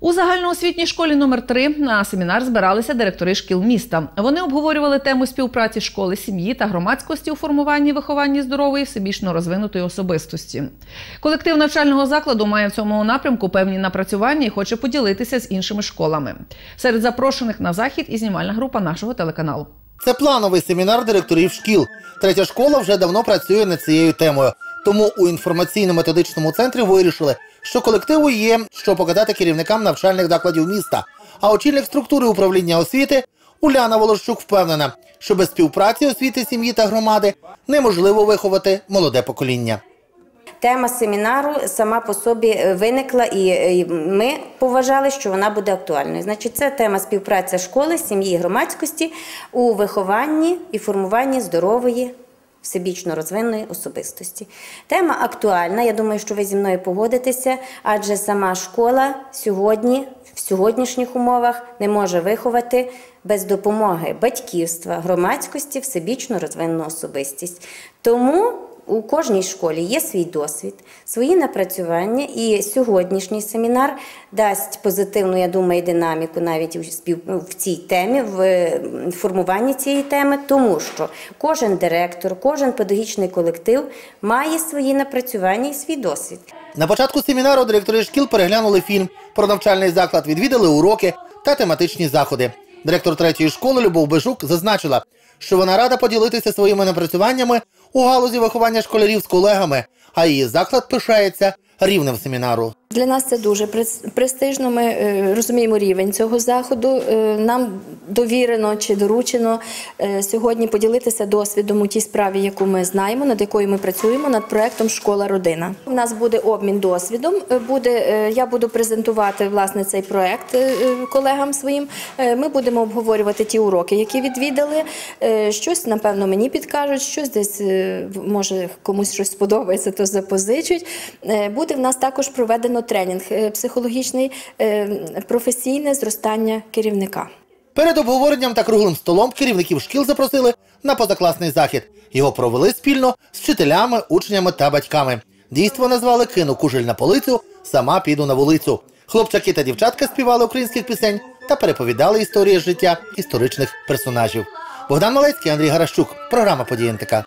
У загальноосвітній школі номер 3 на семінар збиралися директори шкіл міста. Вони обговорювали тему співпраці школи, сім'ї та громадськості у формуванні вихованні здорової, всебічно розвинутої особистості. Колектив навчального закладу має в цьому напрямку певні напрацювання і хоче поділитися з іншими школами. Серед запрошених на захід і знімальна група нашого телеканалу. Це плановий семінар директорів шкіл. Третя школа вже давно працює над цією темою. Тому у інформаційно-методичному центрі вирішили, що колективу є що показати керівникам навчальних закладів міста. А очільник структури управління освіти Уляна Волощук впевнена, що без співпраці освіти, сім'ї та громади неможливо виховати молоде покоління. Тема семінару сама по собі е, виникла, і е, ми поважали, що вона буде актуальною. Значить, це тема співпраця школи, сім'ї і громадськості у вихованні і формуванні здорової. Всебічно розвиненої особистості. Тема актуальна. Я думаю, що ви зі мною погодитеся, адже сама школа сьогодні, в сьогоднішніх умовах, не може виховати без допомоги батьківства, громадськості, всебічно розвинену особистість. Тому у кожній школі є свій досвід, свої напрацювання, і сьогоднішній семінар дасть позитивну, я думаю, динаміку навіть в цій темі, в е, формуванні цієї теми, тому що кожен директор, кожен педагогічний колектив має свої напрацювання і свій досвід. На початку семінару директори шкіл переглянули фільм про навчальний заклад, відвідали уроки та тематичні заходи. Директор третьої школи Любов Бежук зазначила, що вона рада поділитися своїми напрацюваннями у галузі виховання школярів з колегами, а її заклад пишається рівнем семінару. Для нас це дуже прес- престижно. Ми е, розуміємо рівень цього заходу. Е, Нам довірено чи доручено е, сьогодні поділитися досвідом у тій справі, яку ми знаємо, над якою ми працюємо, над проектом Школа родина. У нас буде обмін досвідом. Буде я буду презентувати власне цей проект колегам своїм. Ми будемо обговорювати ті уроки, які відвідали. Щось напевно мені підкажуть, щось десь може комусь щось сподобається, то запозичуть. Е, Буде в нас також проведено тренінг е, психологічний е, професійне зростання керівника. Перед обговоренням та круглим столом керівників шкіл запросили на позакласний захід. Його провели спільно з вчителями, учнями та батьками. Дійство назвали Кину кужель на полицю, сама піду на вулицю. Хлопчаки та дівчатка співали українських пісень та переповідали історії життя історичних персонажів. Богдан Малецький, Андрій Гаращук. Програма «Події НТК».